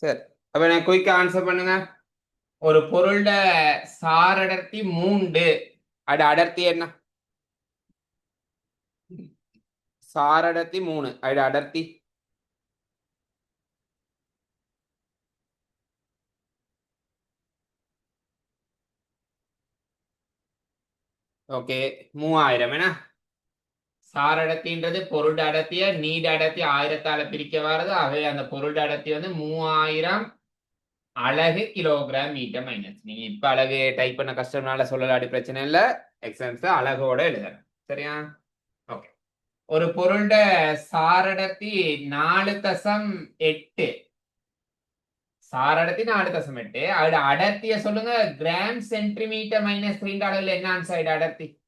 சரி. அப்ப நான் குயிக்கா ஆன்சர் பண்ணுங்க. ஒரு பொருளோட சார் அடர்த்தி மூண்டு. அது அடர்த்தி என்ன? சார் அடர்த்தி மூணு. அது அடர்த்தி. ஓகே. மூவாயிரம் என்ன? சார் அடர்த்தின்றது பொருள் அடர்த்திய நீட் அடர்த்தி ஆயிரத்தால பிரிக்க வர்றது அவை அந்த பொருள் அடர்த்தி வந்து மூவாயிரம் அழகு கிலோகிராம் மீட்டர் மைனஸ் நீங்க இப்ப அழகு டைப் பண்ண கஷ்டம்னால சொல்லலாடி பிரச்சனை இல்ல. எக்ஸாம்ஸ் அழகோட எழுதணும் சரியா? ஓகே ஒரு பொருளோட சாரடர்த்தி நாலு தசம் எட்டு. சாரடத்தி நாலு தசம் எட்டு. அதோட அடர்த்திய சொல்லுங்க. கிராம் சென்டிமீட்டர் மைனஸ் த்ரீ அளவுல என்ன ஆன்சர் அடர்த்தி.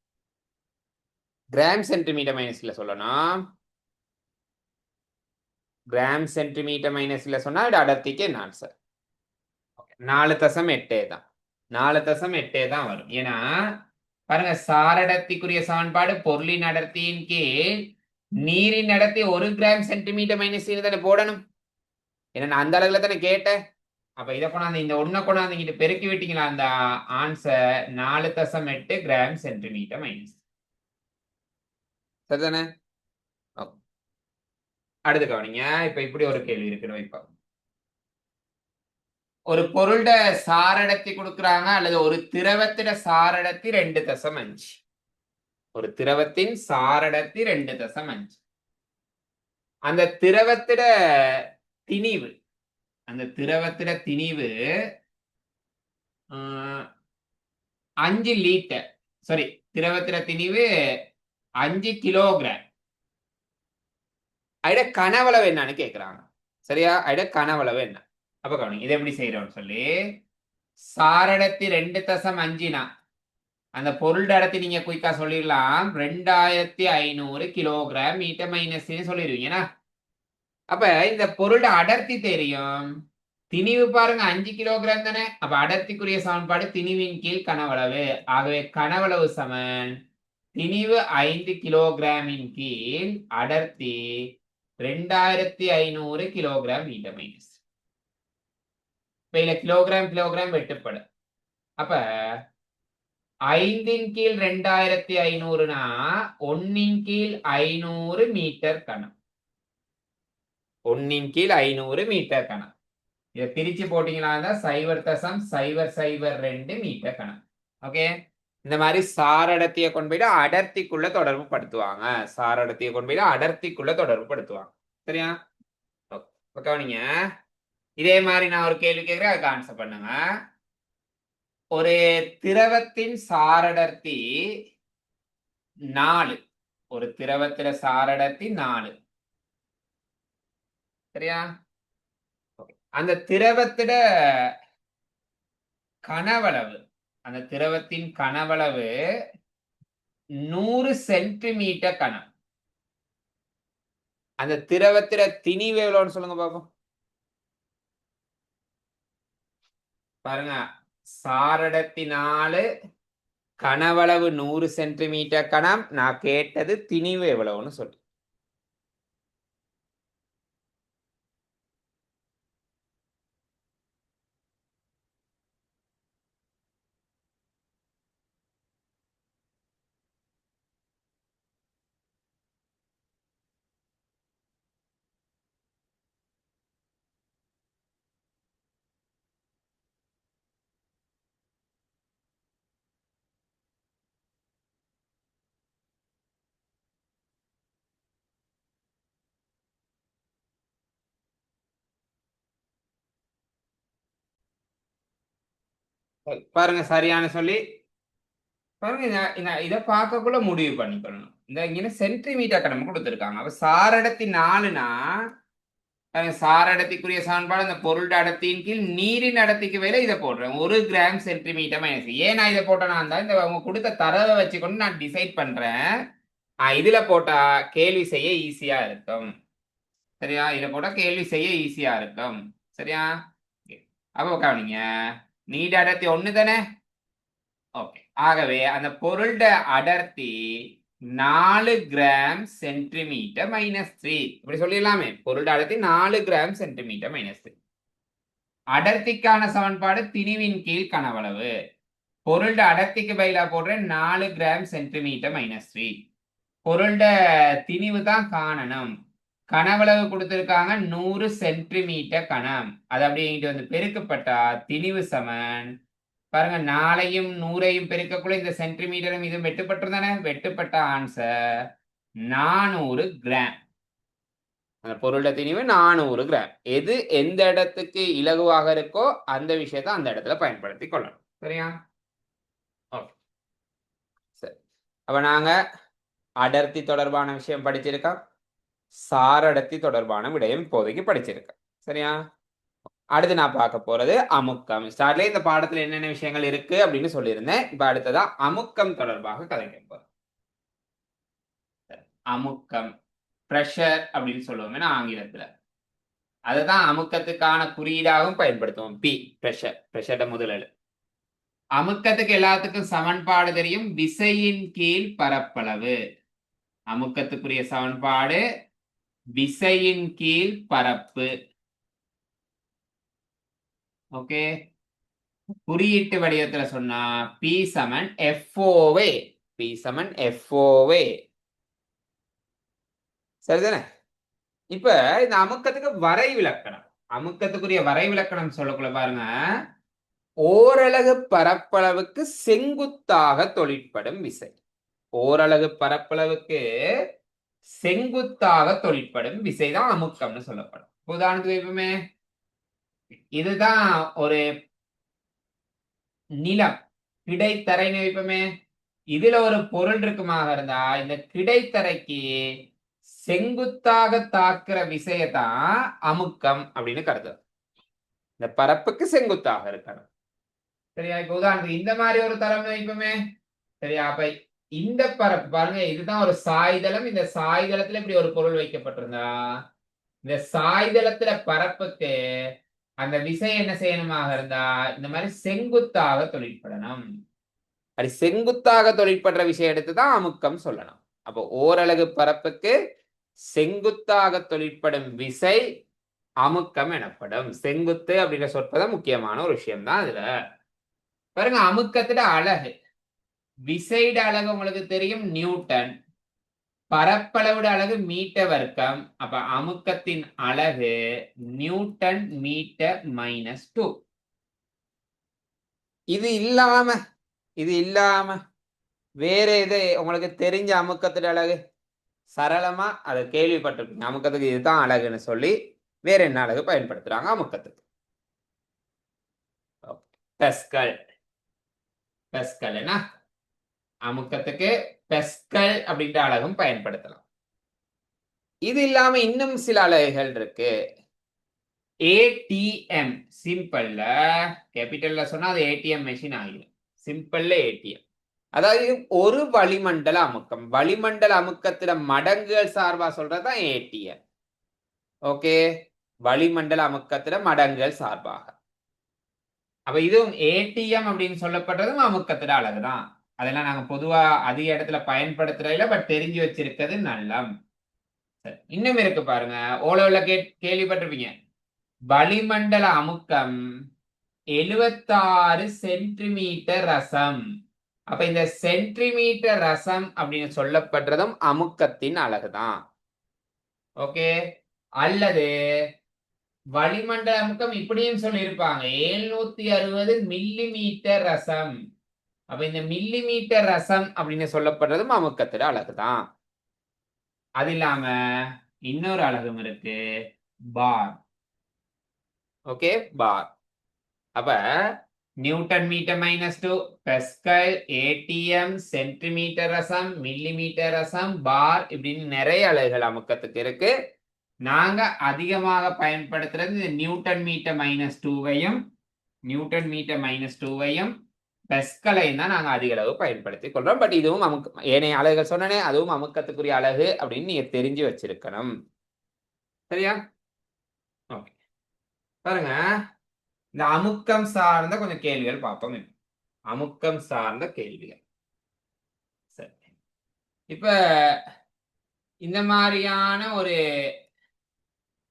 கிராம் சென்டிமீட்டர் மைனஸ்ல சொல்லணும் கிராம் சென்டிமீட்டர் மைனஸ்ல சொன்னா இது அடர்த்திக்கு என்ன ஆன்சர் நாலு தசம் எட்டே தான். நாலு தசம் எட்டே தான் வரும். ஏன்னா பாருங்க சாரடர்த்திக்குரிய சமன்பாடு பொருளின் அடர்த்தியின் கீழ் நீரின் அடர்த்தி ஒரு கிராம் சென்டிமீட்டர் மைனஸ் தானே போடணும். ஏன்னா நான் அந்த அளவுல தானே கேட்டேன். அப்ப இதை கொண்டாந்து இந்த ஒன்ன கொண்டாந்து இங்கிட்டு பெருக்கி விட்டீங்களா? அந்த ஆன்சர் நாலு தசம் எட்டு கிராம் சென்டிமீட்டர் மைனஸ் சரிதானே? அடுத்து கவனிங்க. இப்ப இப்படி ஒரு கேள்வி இருக்குன்னு வைப்போம் ஒரு பொருளோட சாரடத்தி கொடுக்குறாங்க அல்லது ஒரு திரவத்திட சாரடத்தி ரெண்டு தசம் அஞ்சு. ஒரு திரவத்தின் சாரடத்தி ரெண்டு தசம் அஞ்சு. அந்த திரவத்திட திணிவு அந்த திரவத்திட திணிவு ஆஹ், அஞ்சு லீட்டர் சாரி திரவத்திட திணிவு அஞ்சு கிலோகிராம். அட கனவளவு என்னன்னு கேக்குறாங்க. சரியா? அட கனவளவு என்ன? அப்ப கவனிங்க இதை எப்படி செய்யறோம்னு சொல்லி சாரடத்தி ரெண்டு தசம் அஞ்சுனா அந்த பொருள் அடர்த்தி நீங்க குயிக்கா சொல்லிடலாம். ரெண்டாயிரத்தி ஐநூறு கிலோகிராம் மீட்டர் மைனஸ்ன்னு சொல்லிடுவீங்கன்னா அப்ப இந்த பொருள் அடர்த்தி தெரியும். திணிவு பாருங்க அஞ்சு கிலோகிராம் தானே? அப்ப அடர்த்திக்குரிய சமன்பாடு திணிவின் கீழ் கனவளவு. ஆகவே கனவளவு சமன். திணிவு ஐந்து கிலோகிராமின் கீழ் அடர்த்தி ரெண்டாயிரத்தி ஐநூறு கிலோகிராம் மீட்டர் மைனஸ் இப்ப இதுல கிலோகிராம் கிலோகிராம் வெட்டுப்படும் அப்ப ஐந்தின் கீழ் ரெண்டாயிரத்தி ஐநூறுனா ஒன்னின் கீழ் ஐநூறு மீட்டர் கணம். ஒன்னின் கீழ் ஐநூறு மீட்டர் கணம். இதை பிரிச்சு போட்டீங்கன்னா சைவர் தசம் சைவர் சைவர் ரெண்டு மீட்டர் கணம். ஓகே இந்த மாதிரி சாரடத்தியை கொண்டு போயிட்டு அடர்த்திக்குள்ள தொடர்பு படுத்துவாங்க. சாரடத்தியை கொண்டு போயிட்டு அடர்த்திக்குள்ள தொடர்பு படுத்துவாங்க. சரியா? ஓகே கவனிங்க. இதே மாதிரி நான் ஒரு கேள்வி கேட்கிறேன் அதுக்கு ஆன்சர் பண்ணுங்க. ஒரு திரவத்தின் சாரடர்த்தி நாலு. ஒரு திரவத்துல சாரடர்த்தி நாலு. சரியா? அந்த திரவத்திட கனவளவு அந்த திரவத்தின் கனவளவு நூறு சென்டிமீட்டர் கனம். அந்த திரவத்திட திணிவு எவ்வளோன்னு சொல்லுங்க பாப்போம். பாருங்க சாரடத்தினாலு கனவளவு நூறு சென்டிமீட்டர் கணம் நான் கேட்டது திணிவு எவ்வளவுன்னு சொல்லு பாருங்க சரியான சொல்லி. பாருங்க இதை பார்க்கக்குள்ள முடிவு பண்ணிக்கணும். இந்த இங்கே சென்டிமீட்டர் கடமை கொடுத்துருக்காங்க. அப்ப சாரடத்தி நாலுனா சாரடத்திக்குரிய சமன்பாடு அந்த பொருள் அடர்த்தியின் கீழ் நீரின் அடர்த்திக்கு வேலை இதை போடுறேன். ஒரு கிராம் சென்டிமீட்டர் மைனஸ் ஏன் நான் இதை போட்டேன்னா இருந்தால் இந்த அவங்க கொடுத்த தரவை வச்சுக்கொண்டு நான் டிசைட் பண்றேன். இதுல போட்டா கேள்வி செய்ய ஈஸியா இருக்கும். சரியா? இதுல போட்டா கேள்வி செய்ய ஈஸியா இருக்கும். சரியா? அப்போ கவனிங்க நீட அடர்த்தி ஒண்ணு தானே ஓகே ஆகவே அந்த பொருளோட அடர்த்தி நாலு கிராம் சென்டிமீட்டர் மைனஸ் த்ரீ இப்படி சொல்லிடலாமே. பொருளோட அடர்த்தி நாலு கிராம் சென்டிமீட்டர் மைனஸ் த்ரீ அடர்த்திக்கான சமன்பாடு திணிவின் கீழ் கனவளவு. பொருள்ட அடர்த்திக்கு பதிலாக போடுறேன். நாலு கிராம் சென்டிமீட்டர் மைனஸ் த்ரீ பொருள்ட திணிவு தான் காணணும். கனவளவு கொடுத்துருக்காங்க நூறு சென்டிமீட்டர் கணம். அது அப்படிங்கிட்டு வந்து பெருக்கப்பட்டா திணிவு சமன். பாருங்க நாளையும் நூறையும் பெருக்கக்குள்ள இந்த சென்டிமீட்டரும் இதுவும் வெட்டுப்பட்டிருந்தானே? வெட்டுப்பட்ட ஆன்சர் நானூறு கிராம். அந்த பொருளோட திணிவு நானூறு கிராம். எது எந்த இடத்துக்கு இலகுவாக இருக்கோ அந்த விஷயத்தை அந்த இடத்துல பயன்படுத்தி கொள்ளணும். சரியா? ஓகே சரி. அப்போ நாங்கள் அடர்த்தி தொடர்பான விஷயம் படிச்சிருக்கோம். சாரடத்தி தொடர்பான விடயம் இப்போதைக்கு படிச்சிருக்கேன் சரியா? அடுத்து நான் பார்க்க போறது அமுக்கம். ஸ்டார்ட்ல இந்த பாடத்துல என்னென்ன விஷயங்கள் இருக்கு அப்படின்னு சொல்லியிருந்தேன். இப்ப அடுத்ததா அமுக்கம் தொடர்பாக கதைக்க போறேன் அமுக்கம் ப்ரெஷர் அப்படின்னு சொல்லுவோம் ஆங்கிலத்துல. அதுதான் அமுக்கத்துக்கான குறியீடாகவும் பயன்படுத்துவோம். பி ப்ரெஷர் ப்ரெஷர்ட முதலில் அமுக்கத்துக்கு எல்லாத்துக்கும் சமன்பாடு தெரியும். விசையின் கீழ் பரப்பளவு. அமுக்கத்துக்குரிய சமன்பாடு விசையின் கீழ் பரப்பு. ஓகே குறியீட்டு வடிவத்துல சொன்னா பி சமன் எஃப்ஓவே பி சமன் எஃப்ஓவே சரிதானே? இப்ப இந்த அமுக்கத்துக்கு வரை விளக்கணம் அமுக்கத்துக்குரிய வரை விளக்கணம் சொல்லக்குள்ள பாருங்க. ஓரலகு பரப்பளவுக்கு செங்குத்தாக தொழிற்படும் விசை. ஓரலகு பரப்பளவுக்கு செங்குத்தாக தொழிற்படும் விசைதான் அமுக்கம்னு சொல்லப்படும். உதாரணத்துக்கு எப்பவுமே இதுதான் ஒரு நிலம் கிடைத்தரைன்னு வைப்போமே. இதுல ஒரு பொருள் இருக்குமாக இருந்தா இந்த கிடைத்தரைக்கு செங்குத்தாக தாக்குற விசையதான் அமுக்கம் அப்படின்னு கருது இந்த பரப்புக்கு செங்குத்தாக இருக்கணும். சரியா? இப்ப உதாரணத்துக்கு இந்த மாதிரி ஒரு தரம் வைப்போமே. சரியா? அப்ப இந்த பரப்பு பாருங்க இதுதான் ஒரு சாய்தளம். இந்த சாய்தளத்துல இப்படி ஒரு பொருள் வைக்கப்பட்டிருந்தா இந்த சாய்தளத்துல பரப்புக்கு அந்த விசை என்ன செய்யணுமாக இருந்தா இந்த மாதிரி செங்குத்தாக தொழிற்படணும். அப்படி செங்குத்தாக தொழிற்படுற விஷயம் எடுத்துதான் அமுக்கம் சொல்லணும். அப்போ ஓரலகு பரப்புக்கு செங்குத்தாக தொழிற்படும் விசை அமுக்கம் எனப்படும். செங்குத்து அப்படின்ற சொற்பதான் முக்கியமான ஒரு விஷயம் தான் அதுல பாருங்க அமுக்கத்துல அழகு. விசைட அழகு உங்களுக்கு தெரியும் நியூட்டன். பரப்பளவுட அழகு மீட்டர் வர்க்கம். அப்ப அமுக்கத்தின் அழகு நியூட்டன் மீட்டர் மைனஸ் டூ இது இல்லாம இது இல்லாம வேற எது உங்களுக்கு தெரிஞ்ச அமுக்கத்தின் அழகு? சரளமா அதை கேள்விப்பட்டிருப்பீங்க. அமுக்கத்துக்கு இதுதான் அழகுன்னு சொல்லி வேற என்ன அழகு பயன்படுத்துறாங்க அமுக்கத்துக்கு? Pascal pascal. என்ன அமுக்கத்துக்கு பெஸ்கல் அப்படின்ற அழகும் பயன்படுத்தலாம். இது இல்லாம இன்னும் சில அலகுகள் இருக்கு. ஏடிஎம் சிம்பிள்ல கேபிட்டல்ல சொன்னா அது ஏடிஎம் மெஷின் ஆகிடும். சிம்பிள்ல ஏடிஎம் அதாவது ஒரு வளிமண்டல அமுக்கம். வளிமண்டல அமுக்கத்துல மடங்குகள் சார்பா சொல்றதுதான் ஏடிஎம் ஓகே வளிமண்டல அமுக்கத்துல மடங்குகள் சார்பாக. அப்ப இதுவும் ஏடிஎம் அப்படின்னு சொல்லப்படுறதும் அமுக்கத்துல அழகுதான். அதெல்லாம் நாங்க பொதுவா அதிக இடத்துல பயன்படுத்துறதில்ல பட் தெரிஞ்சு வச்சிருக்கிறது நல்லம். சரி இன்னும் இருக்கு பாருங்க. ஓலோல கே கேள்விப்பட்டிருப்பீங்க. வளிமண்டல அமுக்கம் எழுபத்தாறு சென்டிமீட்டர் ரசம். அப்ப இந்த சென்டிமீட்டர் ரசம் அப்படின்னு சொல்லப்படுறதும் அமுக்கத்தின் அழகுதான். ஓகே? அல்லது வளிமண்டல அமுக்கம் இப்படியும் சொல்லியிருப்பாங்க. எழுநூத்தி அறுபது மில்லி மீட்டர் ரசம். அப்ப இந்த மில்லி மீட்டர் ரசம் அப்படின்னு சொல்லப்படுறதும் அழகு தான். அது இல்லாம இன்னொரு அழகும் இருக்கு. பார். ஓகே? பார். அப்ப newton metre minus two pascal ATM centimetre ரசம் மில்லி மீட்டர் ரசம் பார் இப்படின்னு நிறைய அலகுகள் அமுக்கத்துக்கு இருக்கு. நாங்க அதிகமாக பயன்படுத்துறது இந்த நியூட்டன் மீட்டர் மைனஸ் டூவையும் நியூட்டன் மீட்டர் மைனஸ் டூவையும் பெஸ்கலையும் தான் நாங்கள் அதிக அளவு பயன்படுத்தி கொள்றோம் பட் இதுவும் அமுக்க ஏனைய அழகுகள் சொன்னனே அதுவும் அமுக்கத்துக்குரிய அழகு அப்படின்னு நீங்க தெரிஞ்சு வச்சிருக்கணும். சரியா? ஓகே பாருங்க. இந்த அமுக்கம் சார்ந்த கொஞ்சம் கேள்விகள் பார்ப்போம். அமுக்கம் சார்ந்த கேள்விகள். சரி. இப்ப இந்த மாதிரியான ஒரு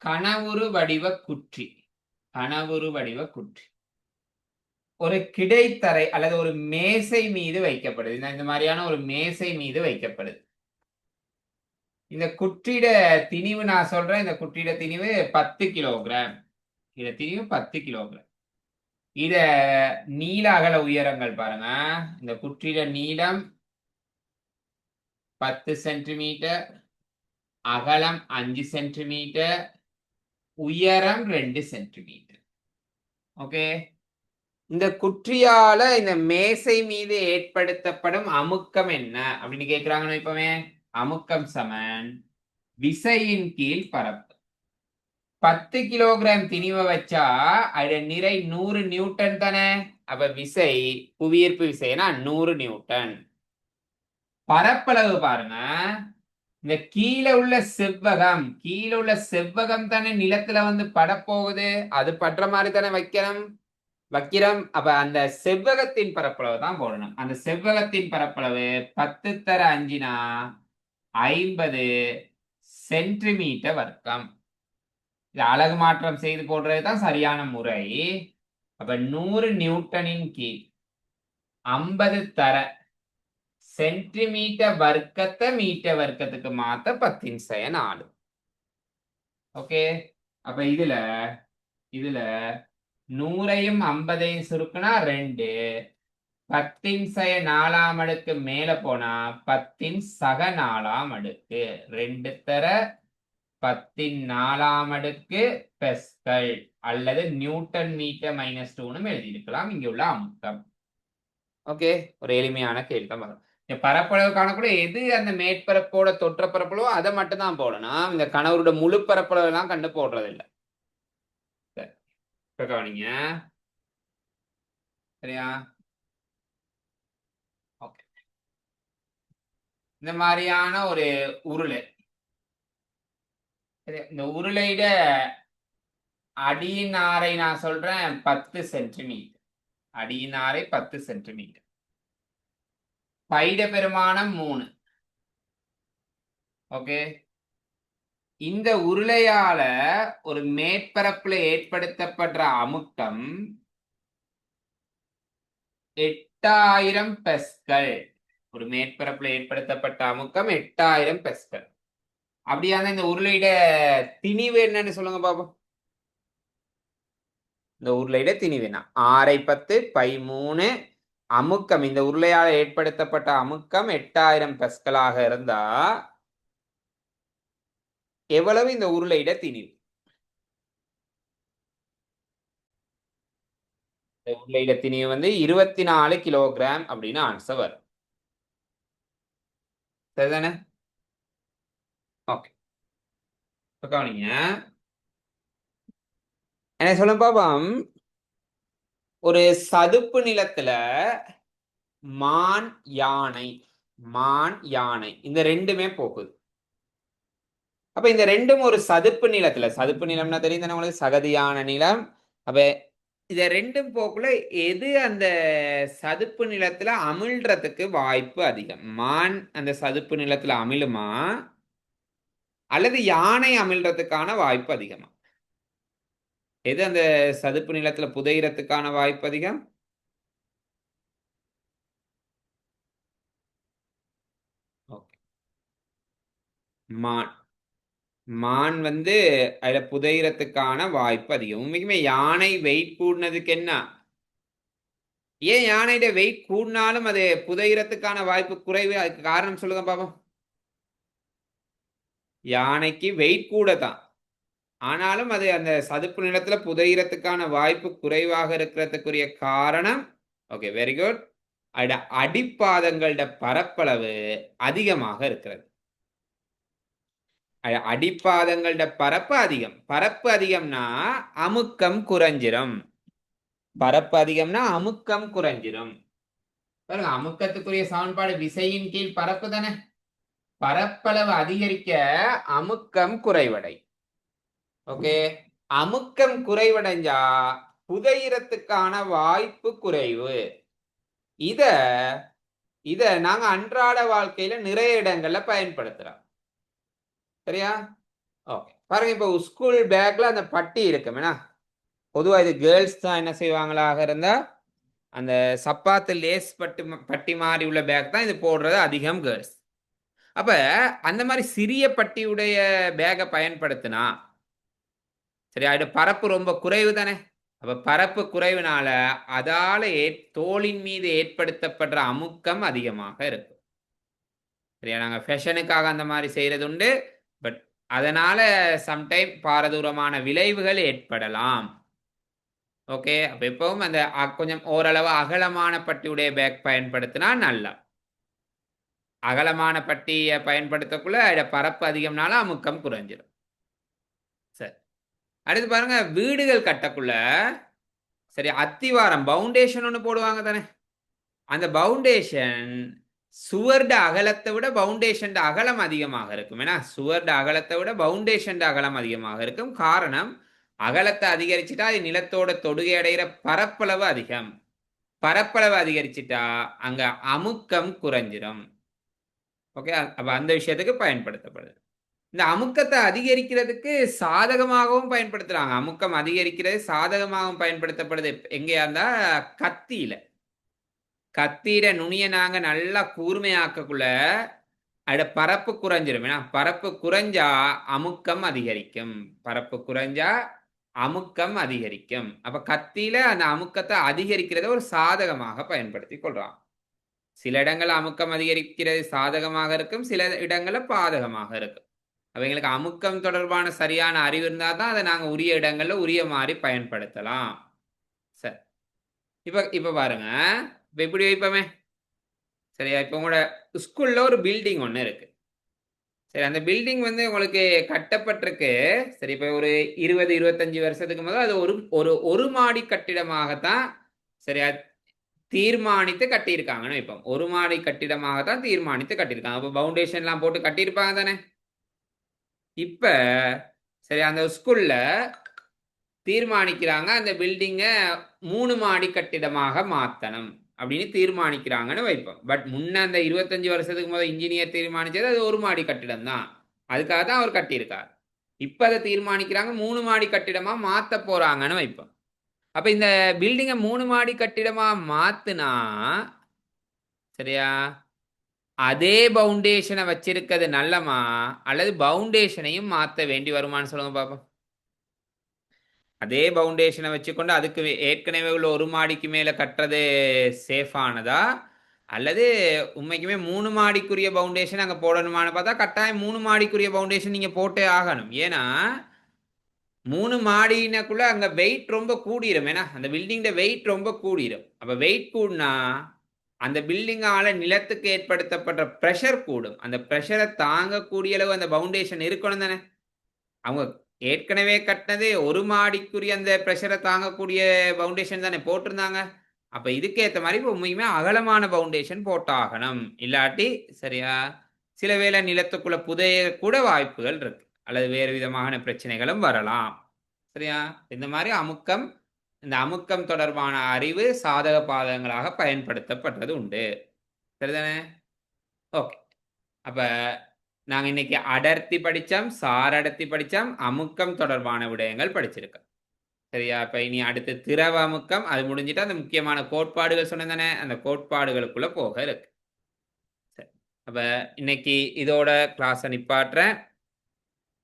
கனவுரு வடிவ குற்றி கனவுரு வடிவ குற்றி. ஒரு கிடைத்தரை அல்லது ஒரு மேசை மீது வைக்கப்படுது. இந்த- மாதிரியான ஒரு மேசை மீது வைக்கப்படுது. இந்த குற்றிட திணிவு நான் சொல்றேன். இந்த குற்றிட திணிவு பத்து கிலோகிராம். இத திணிவு பத்து கிலோகிராம். இத நீள அகல உயரங்கள் பாருங்க. இந்த குற்றிட நீளம் பத்து சென்டிமீட்டர். அகலம் அஞ்சு சென்டிமீட்டர். உயரம் ரெண்டு சென்டிமீட்டர். ஓகே? இந்த குற்றியால இந்த மேசை மீது ஏற்படுத்தப்படும் அமுக்கம் என்ன? அப்படின்னு கேக்குறாங்கன்னு இப்பவே அமுக்கம் சமன். விசையின் கீழ் பரப்பு. பத்து கிலோகிராம் திணிவை வச்சா அது நிறை நூறு நியூட்டன் தானே? அப்ப விசை புவியீர்ப்பு விசைனா நூறு நியூட்டன். பரப்பளவு பாருங்க. இந்த கீழே உள்ள செவ்வகம் கீழே உள்ள செவ்வகம் தானே நிலத்துல வந்து படப்போகுது. அது படுற மாதிரி தானே வைக்கணும். வக்கிரம் அப்ப அந்த செவ்வகத்தின் பரப்பளவு தான் போடணும். அந்த செவ்வகத்தின் பரப்பளவு பத்து தர அஞ்சினா ஐம்பது சென்டிமீட்டர் வர்க்கம். இது அலகு மாற்றம் செய்து போடுறது தான் சரியான முறை. அப்ப நூறு நியூட்டனின் கீழ் ஐம்பது தர சென்டிமீட்டர் வர்க்கத்தை மீட்டர் வர்க்கத்துக்கு மாத்த பத்தின் செயன் நாலு. ஓகே? அப்ப இதுல இதுல நூறையும் ஐம்பதையும் சுருக்குனா ரெண்டு. பத்தின் சய நாலாம் அடுக்கு மேல போனா பத்தின் சக நாலாம் அடுக்கு. ரெண்டு தர பத்தின் நாலாம் அடுக்கு பெஸ்கள் அல்லது நியூட்டன் மீட்டர் மைனஸ் டூன்னு எழுதியிருக்கலாம். இங்க உள்ள அமுக்கம். ஓகே? ஒரு எளிமையான கேள்வி தான் வரும். இந்த பரப்பளவு காணக்கூட எது அந்த மேற்பரப்போட தொற்ற பரப்பளவோ அதை மட்டும் தான் போடணும். இந்த கணவரோட முழு பரப்பளவு எல்லாம் கண்டு போடுறது கவனிங்க. சரியா? ஓகே இந்த மாதிரியான ஒரு உருளை. சரி இந்த உருளையிட அடியினாரை நான் சொல்றேன் பத்து சென்டிமீட்டர். அடியினாரை பத்து சென்டிமீட்டர். பைட பெருமானம் மூணு. ஓகே இந்த உருளையால ஒரு மேற்பரப்புல ஏற்படுத்தப்படுற அமுக்கம் எட்டாயிரம் பெஸ்கள் ஒரு மேற்பரப்புல ஏற்படுத்தப்பட்ட அமுக்கம் எட்டாயிரம் பெஸ்கள் அப்படியான இந்த உருளையிட திணிவு என்னன்னு சொல்லுங்க பாப்போம். இந்த உருளையிட திணிவு என்ன? ஆறை பத்து பை மூணு. அமுக்கம் இந்த உருளையால் ஏற்படுத்தப்பட்ட அமுக்கம் எட்டாயிரம் பெஸ்களாக இருந்தா எவ்வளவு இந்த உருளையிட திணிவு இந்த உருளையிட திணிவு வந்து இருபத்தி நாலு கிலோகிராம் அப்படின்னு ஆன்சர் வரும். சரிதானே? ஓகே கவனிங்க. என்ன சொல்ல பாபம் ஒரு சதுப்பு நிலத்துல மான் யானை மான் யானை இந்த ரெண்டுமே போகுது. அப்ப இந்த ரெண்டும் ஒரு சதுப்பு நிலத்துல சதுப்பு நிலம்னா தெரியும் உங்களுக்கு? சகதியான நிலம் அப்ப இத ரெண்டும் போக்குல எது அந்த சதுப்பு நிலத்துல அமிழ்றதுக்கு வாய்ப்பு அதிகம்? மான் அந்த சதுப்பு நிலத்துல அமிழுமா? அல்லது யானை அமிழ்றதுக்கான வாய்ப்பு அதிகமா? எது அந்த சதுப்பு நிலத்துல புதையிறதுக்கான வாய்ப்பு அதிகம்? ஓகே. மான். மான் வந்து அதுல புதையறதுக்கான வாய்ப்பு அதிகம். உண்மைக்குமே யானை வெயிட் கூடினதுக்கு என்ன? ஏன் யானையிட வெயிட் கூடினாலும் அது புதையறதுக்கான வாய்ப்பு குறைவு? அதுக்கு காரணம் சொல்லுங்க பாப்போம். யானைக்கு வெயிட் கூட தான் ஆனாலும் அது அந்த சதுப்பு நிலத்துல புதையறதுக்கான வாய்ப்பு குறைவாக இருக்கிறதுக்குரிய காரணம் ஓகே வெரி குட் அட அடிப்பாதங்களோட பரப்பளவு அதிகமாக இருக்கிறது. அடிப்பாதங்கள்ட பரப்பு அதிகம். பரப்பு அதிகம்னா அமுக்கம் குறைஞ்சிரும். பரப்பு அதிகம்னா அமுக்கம் குறைஞ்சிரும். பாருங்க அமுக்கத்துக்குரிய சமன்பாடு விசையின் கீழ் பரப்பு தானே? பரப்பளவு அதிகரிக்க அமுக்கம் குறைவடை. ஓகே? அமுக்கம் குறைவடைஞ்சா புதையிறத்துக்கான வாய்ப்பு குறைவு. இத இத நாங்க அன்றாட வாழ்க்கையில நிறைய இடங்கள்ல பயன்படுத்துறோம். சரியா? ஓகே. பாருங்க இப்போ ஸ்கூல் பேக்ல அந்த பட்டி இருக்குமேனா பொதுவா இது கேர்ள்ஸ் தான் என்ன செய்வாங்களாக இருந்தா அந்த சப்பாத்து லேஸ் பட்டு பட்டி மாதிரி உள்ள பேக் தான் இது போடுறது அதிகம் கேர்ள்ஸ் அப்ப அந்த மாதிரி சிறிய பட்டியுடைய பேக்கை பயன்படுத்தினா சரி அது பரப்பு ரொம்ப குறைவு தானே? அப்ப பரப்பு குறைவுனால அதால ஏ தோலின் மீது ஏற்படுத்தப்படுற அமுக்கம் அதிகமாக இருக்கும். சரியா? நாங்க ஃபேஷனுக்காக அந்த மாதிரி செய்யறது உண்டு. அதனால சம்டைம் பாரதூரமான விளைவுகள் ஏற்படலாம். ஓகே அப்போ எப்பவும் அந்த கொஞ்சம் ஓரளவு அகலமான பட்டியுடைய பேக் பயன்படுத்தினா நல்லா. அகலமான பட்டியை பயன்படுத்தக்குள்ள அதில் பரப்பு அதிகம்னால அமுக்கம் குறைஞ்சிடும் சரி. அடுத்து பாருங்க வீடுகள் கட்டக்குள்ள சரி அத்திவாரம் பவுண்டேஷன் ஒன்று போடுவாங்க தானே? அந்த பவுண்டேஷன் சுவர்ட அகலத்தை விட பவுண்டேஷன் அகலம் அதிகமாக இருக்கும். ஏன்னா சுவர்ட அகலத்தை விட பவுண்டேஷன் அகலம் அதிகமாக இருக்கும். காரணம் அகலத்தை அதிகரிச்சுட்டா அது நிலத்தோட தொடுகை அடைகிற பரப்பளவு அதிகம். பரப்பளவு அதிகரிச்சிட்டா அங்க அமுக்கம் குறைஞ்சிரும். ஓகே அப்ப அந்த விஷயத்துக்கு பயன்படுத்தப்படுது. இந்த அமுக்கத்தை அதிகரிக்கிறதுக்கு சாதகமாகவும் பயன்படுத்துறாங்க. அமுக்கம் அதிகரிக்கிறது சாதகமாகவும் பயன்படுத்தப்படுது. எங்கேயா இருந்தா கத்தியில. கத்திர நுனியை நாங்கள் நல்லா கூர்மையாக்கக்குள்ள அட பரப்பு குறைஞ்சிரும். ஏன்னா பரப்பு குறைஞ்சா அமுக்கம் அதிகரிக்கும். பரப்பு குறைஞ்சா அமுக்கம் அதிகரிக்கும். அப்ப கத்தியில அந்த அமுக்கத்தை அதிகரிக்கிறத ஒரு சாதகமாக பயன்படுத்தி கொள்றான். சில இடங்கள் அமுக்கம் அதிகரிக்கிறது சாதகமாக இருக்கும். சில இடங்கள்ல பாதகமாக இருக்கும். அவங்களுக்கு அமுக்கம் தொடர்பான சரியான அறிவு இருந்தால் தான் அதை நாங்கள் உரிய இடங்கள்ல உரிய மாதிரி பயன்படுத்தலாம். சரி. இப்போ இப்போ பாருங்க. இப்போ எப்படி வைப்போமே? சரியா இப்போ உங்களோட ஸ்கூலில் ஒரு பில்டிங் ஒன்று இருக்கு. சரி அந்த பில்டிங் வந்து உங்களுக்கு கட்டப்பட்டிருக்கு. சரி இப்போ ஒரு இருபது இருபத்தஞ்சு வருஷத்துக்கு முதல் அது ஒரு ஒரு ஒரு மாடி கட்டிடமாகத்தான் சரியா தீர்மானித்து கட்டியிருக்காங்கன்னு இப்போ ஒரு மாடி கட்டிடமாகத்தான் தீர்மானித்து கட்டியிருக்காங்க. அப்போ ஃபவுண்டேஷன்லாம் போட்டு கட்டியிருப்பாங்க தானே? இப்போ சரி அந்த ஸ்கூலில் தீர்மானிக்கிறாங்க அந்த பில்டிங்கை மூணு மாடி கட்டிடமாக மாற்றணும் அப்படின்னு தீர்மானிக்கிறாங்கன்னு வைப்போம். பட் முன்ன அந்த இருபத்தஞ்சு வருஷத்துக்கு முதல் இன்ஜினியர் தீர்மானிச்சது அது ஒரு மாடி கட்டிடம் தான். அதுக்காக தான் அவர் கட்டியிருக்கார். இப்போ அதை தீர்மானிக்கிறாங்க மூணு மாடி கட்டிடமாக மாற்ற போகிறாங்கன்னு வைப்போம். அப்போ இந்த பில்டிங்கை மூணு மாடி கட்டிடமாக மாற்றினா சரியா? அதே பவுண்டேஷனை வச்சிருக்கிறது நல்லமா? அல்லது பவுண்டேஷனையும் மாற்ற வேண்டி வருமான்னு சொல்லுங்க பாப்போம். அதே பவுண்டேஷனை வச்சுக்கொண்டு அதுக்கு ஏற்கனவே உள்ள ஒரு மாடிக்கு மேலே கட்டுறது சேஃபானதா அல்லது உண்மைக்குமே மூணு மாடிக்குரிய பவுண்டேஷன் அங்கே போடணுமான்னு பார்த்தா கட்டாயம் மூணு மாடிக்குரிய பவுண்டேஷன் நீங்கள் போட்டே ஆகணும். ஏன்னா மூணு மாடினக்குள்ள அங்கே வெயிட் ரொம்ப கூடிரும். ஏன்னா அந்த பில்டிங்கோட வெயிட் ரொம்ப கூடிரும். அப்போ வெயிட் கூடினா அந்த பில்டிங்கால நிலத்துக்கு ஏற்படுத்தப்படுற ப்ரெஷர் கூடும். அந்த ப்ரெஷரை தாங்கக்கூடிய அளவு அந்த பவுண்டேஷன் இருக்கணும் தானே. அவங்க ஏற்கனவே கட்டினதே ஒரு மாடிக்குரிய அந்த ப்ரெஷரை தாங்கக்கூடிய பவுண்டேஷன் தானே போட்டிருந்தாங்க. அப்ப இதுக்கேற்ற மாதிரி இப்போ உண்மையுமே அகலமான பவுண்டேஷன் போட்டாகணும். இல்லாட்டி சரியா சில வேளை நிலத்துக்குள்ள புதைய கூட வாய்ப்புகள் இருக்கு. அல்லது வேறு விதமான பிரச்சனைகளும் வரலாம். சரியா? இந்த மாதிரி அமுக்கம் இந்த அமுக்கம் தொடர்பான அறிவு சாதக பாதகங்களாக பயன்படுத்தப்பட்டது உண்டு. சரிதானே? ஓகே. அப்போ நாங்கள் இன்னைக்கு அடர்த்தி படித்தோம் சாரடர்த்தி படித்தோம் அமுக்கம் தொடர்பான விடயங்கள் படிச்சிருக்கோம். சரியா? இப்போ இனி அடுத்து திரவ அமுக்கம் அது முடிஞ்சிட்டு அந்த முக்கியமான கோட்பாடுகள் சொன்னதானே அந்த கோட்பாடுகளுக்குள்ளே போக இருக்கு. சரி. அப்போ இன்னைக்கு இதோட கிளாஸை நிப்பாட்டுறேன்.